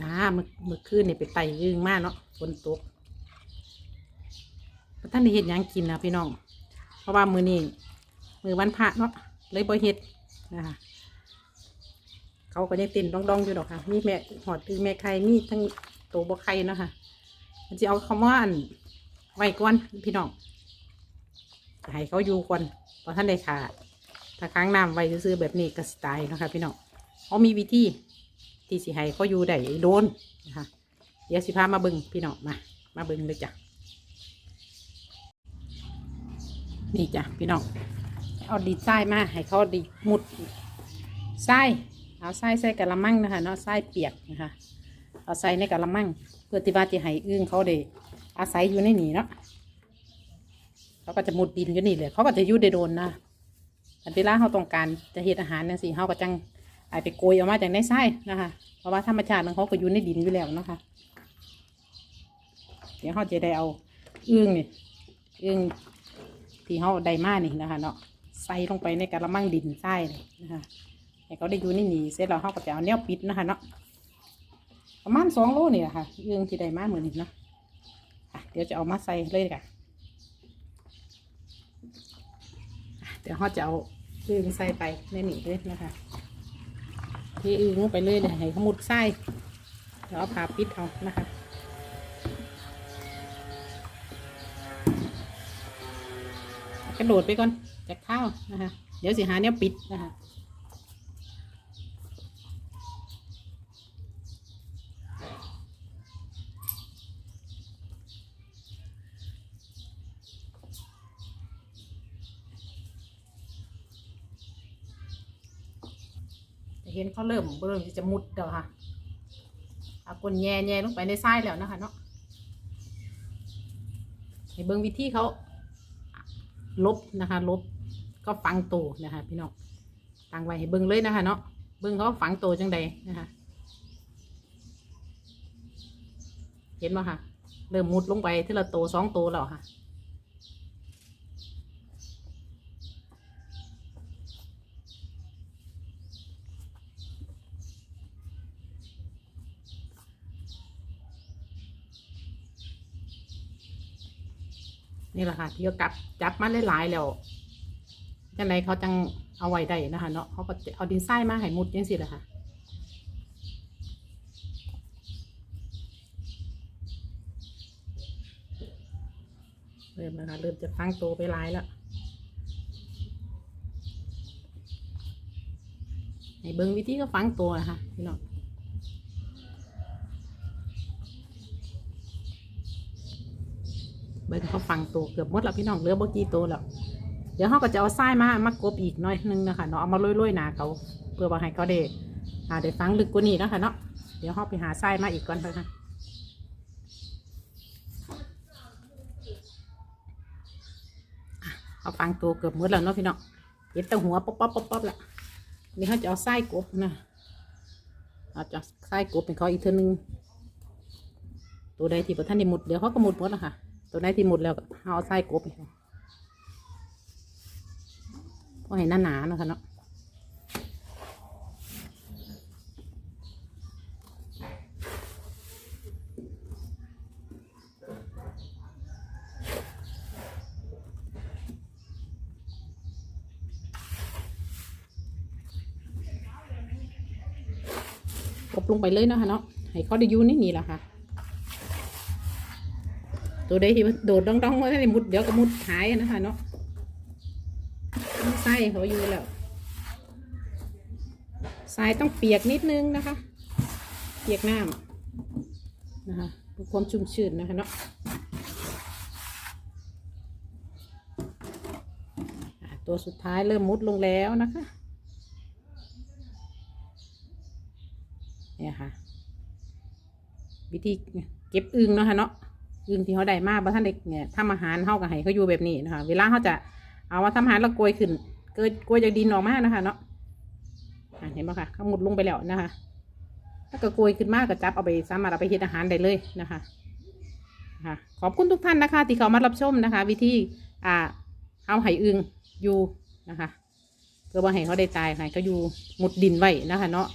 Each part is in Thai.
จ้าเมื่อเมื่อคืนนี่ไปไต่ยึงมากเนาะฝนตกพระท่านได้เห็ดหยังกินนะพี่น้อง เพราะว่ามือนี้มือวันพระเนาะเลยบ่เห็ดนะคะเขาก็ยังตินดองๆอยู่ดอกค่ะ มีแม่หอดคือแม่ไข่มีทั้งโตวบ่ไข่เนาะค่ะมันจะเอาคำว่าอันไว้ก่อนพี่น้องให้เขาอยู่ก่อนเพราะท่านได้ขาดถ้าค้างน้ำไว้ซื้อๆแบบนี้ก็สไตล์นาะคะพี่น้องเขามีวิธี ที่สิให้เขาอยู่ได้โดนนะคะเดี๋ยวสิพามาเบิงพี่น้องมา มาเบิงเลยจ้ะนี่จ้ะพี่น้องเอาดีไส้มาให้เขาดีมุดไส้เอาไส้ใส่กะละมังนะคะเนาะไส้เปียกนะคะเอาใส่ในกะละมังเพื่อที่ว่าจะให้อึ้งเขาได้อาศัยอยู่ในนี้เนาะเขาก็จะมุดดินอยู่นี่เลยเขาก็จะยู่ได้โดนนะแต่เวลาเขาต้องการจะเฮ็ดอาหารนี่ยสิเขาก็จัง ไอไปโกยออกมาจากในไส้นะคะ เพราะว่าธรรมชาติของเขาก็อยู่ในดินอยู่แล้วนะคะ เดี๋ยวเขาจะได้เอาอึ้งนี่อึ้งที่เขาได้มานี่นะคะเนาะใส่ลงไปในกระมังดินไส้เลยนะคะให้เขาได้อยู่ในนี้เสร็จแล้วเขาก็จะเอาเนี้ยปิดนะคะเนาะประมาณสองโลนี่แหละค่ะอึ้งที่ได้มาเหมือนนี้เนาะะเดี๋ยวจะเอามาใส่เลยค่ะอะเดี๋ยวเขาจะเอาอึ้งใส่ไปในนี้เลยนะคะ ที่อื่นลงไปเลยเลยให้เขามุดไส้เดี๋ยวเอาผ้าปิดเอานะคะกระโดดไปก่อนจากข้าวนะคะ เดี๋ยวสิหาเนี้ยปิดนะคะ เห็นเขาเริ่มเริ่มที่จะมุดแล้วค่ะเอากลนแย่แย่ลงไปในไส้แล้วนะคะเนาะให้เบิ่งวิธีเขาลบนะคะลบก็ฝังโตนะคะพี่น้องตั้งไว้ให้เบิ้งเลยนะคะเนาะเบิ้งเขาฝังโตจังใดนะคะเห็นไหมคะเริ่มมุดลงไปที่ละโตสองโตแล้วค่ะ นี่แหละค่ะที่เขาจับจับมาหลายๆแล้วจังไรเขาจังเอาไว้ได้นะคะเนาะเขาก็เอาดินทรายมาให้มุดยังสิแหละค่ะเริ่มนะคะเริ่มจะฟังโตไปหลายแล้วให้เบิงวิธีก็ฟังตัวนะคะพี่น้อง เบิ่งเขาฟังตัวเกือบหมดแล้วพี่น้องเหลือบ่กี่ตัวแล้วเดี๋ยวเขาก็จะเอาทรายมามากบอีกหน่อยนึงนะคะเนาะเอามาโรยๆหนาเขาเพื่อว่าให้เขาได้อ่าได้ฟังลึกกว่านี้นะคะเนาะเดี๋ยวเขาไปหาทรายมาอีกก่อนนะคะเอาฟังตัวเกือบหมดแล้วเนาะพี่น้องเห็นแต่หัวป๊อปป๊อปป๊อปป๊อปละนี่เขาจะเอาทรายกบนะเอาจะทรายกบเป็นเขาอีกเท่านึงตัวใดที่พระท่านได้หมดเดี๋ยวเขาก็หมดหมดแล้วค่ะ ตัวใดที่หมดแล้วก็เอาไส้กบไปเพราะเห็นหน้าหนาเนาะคะเนาะกบลงไปเลยเนาะคะเนาะให้เขาได้ยูนี่นี่แหละค่ะ ตัวใดที่มันโดดดองๆไว้ให้มุดเดี๋ยวก็มุดหายนะคะเนาะไส้เขาอยู่แล้วทรายต้องเปียกนิดนึงนะคะ เปียกน้ำนะคะเพื่อความชุ่มชื้นนะคะเนาะอะตัวสุดท้ายเริ่มมุดลงแล้วนะคะเนี่ยค่ะ วิธีเก็บอึ่งเนาะค่ะเนาะ อึ่งที่เขาได้มาบ่ท่านเด็กเนี่ยทำอาหารเขากับให้เขาอยู่แบบนี้นะคะ เวลาเขาจะเอามาทำอาหารแล้วโกยขึ้น เกิดโกยจากดินออกมานะคะเนาะอะเห็นไหมคะเขาหมุดลงไปแล้วนะคะ ถ้าก็โกยขึ้นมากก็จับเอาไปสามารถเอาไปเฮ็ดอาหารได้เลยนะคะค่ะขอบคุณทุกท่านนะคะ ที่เขามารับชมนะคะ วิธีอ่าเอาไห่อึงอยู่นะคะเพื่อว่าให้เขาได้ตายให้เขาอยู่หมุดดินไว้นะคะ เนาะ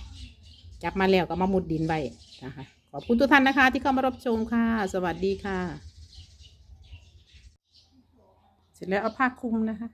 จับมาแล้วก็มามุดดินไว้นะคะ ขอบคุณทุกท่านนะคะ ที่เข้ามารับชมค่ะ สวัสดีค่ะ เสร็จแล้วเอาผ้าคลุมนะคะ